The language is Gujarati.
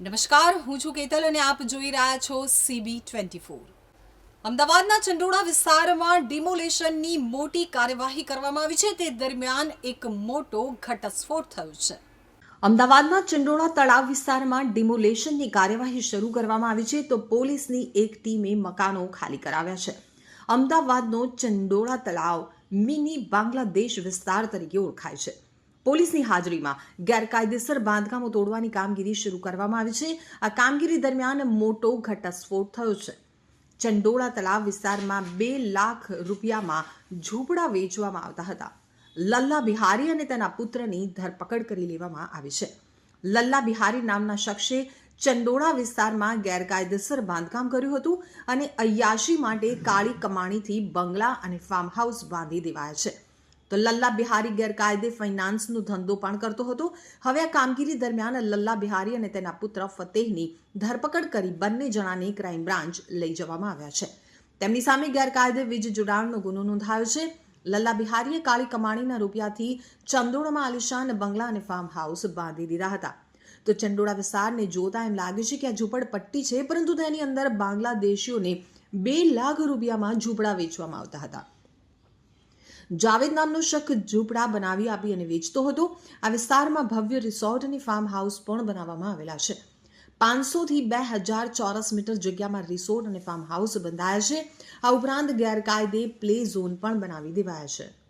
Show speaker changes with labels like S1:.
S1: નમસ્કાર, હું છું કેતલ અને આપ જોઈ રહ્યા છો સીબી ટ્વેન્ટી ફોર અમદાવાદના ચંડોળા વિસ્તારમાં ડિમોલેશનની મોટી કાર્યવાહી કરવામાં આવી છે. તે દરમિયાન એક મોટો ઘટસ્ફોટ થયો છે. અમદાવાદના ચંડોળા તળાવ વિસ્તારમાં ડિમોલેશનની કાર્યવાહી શરૂ કરવામાં આવી છે તો પોલીસની એક ટીમે મકાનો ખાલી કરાવ્યા છે. અમદાવાદનો ચંડોળા તળાવ મિની બાંગ્લાદેશ વિસ્તાર તરીકે ઓળખાય છે. પોલીસની હાજરીમાં ગેરકાયદેસર બાંધકામો તોડવાની કામગીરી શરૂ કરવામાં આવી છે. આ કામગીરી દરમિયાન મોટો ઘટસ્ફોટ થયો છે. ચંડોળા તળાવ વિસ્તારમાં બે લાખ રૂપિયામાં ઝૂંપડા વેચવામાં આવતા હતા. લલ્લા બિહારી અને તેના પુત્રની ધરપકડ કરી લેવામાં આવી છે. લલ્લા બિહારી નામના શખ્સે ચંડોળા વિસ્તારમાં ગેરકાયદેસર બાંધકામ કર્યું હતું અને અય્યાશી માટે કાળી કમાણીથી બંગલા અને ફાર્મ હાઉસ બાંધી દેવાયા છે. તો લલ્લા બિહારી ગેરકાયદે ફાઇનાન્સનો ધંધો પણ કરતો હતો. હવે આ કામગીરી દરમિયાન લલ્લા બિહારી અને તેના પુત્ર ફતેહની ધરપકડ કરી બંને જણાને ક્રાઇમ બ્રાન્ચ લઈ જવામાં આવ્યા છે. તેમની સામે ગેરકાયદે વીજ જોડાણનો ગુનો નોંધાયો છે. લલ્લા બિહારીએ કાળી કમાણીના રૂપિયાથી ચંદોળમાં આલિશાન બંગલા અને ફાર્મ હાઉસ બાંધી દીધા હતા. તો ચંડોળા વિસ્તારને જોતા એમ લાગે છે કે આ ઝૂંપડપટ્ટી છે, પરંતુ તેની અંદર બાંગ્લાદેશીઓને બે લાખ રૂપિયામાં ઝૂંપડા વેચવામાં આવતા હતા. જાવેદ નામનો શખ્સ ઝૂંપડા બનાવી આપી અને વેચતો હતો. આ વિસ્તારમાં ભવ્ય રિસોર્ટ અને ફાર્મ હાઉસ પણ બનાવવામાં આવેલા છે. પાંચસોથી બે હજાર ચોરસ મીટર જગ્યામાં રિસોર્ટ અને ફાર્મ હાઉસ બંધાયા છે. આ ઉપરાંત ગેરકાયદે પ્લે ઝોન પણ બનાવી દેવાયા છે.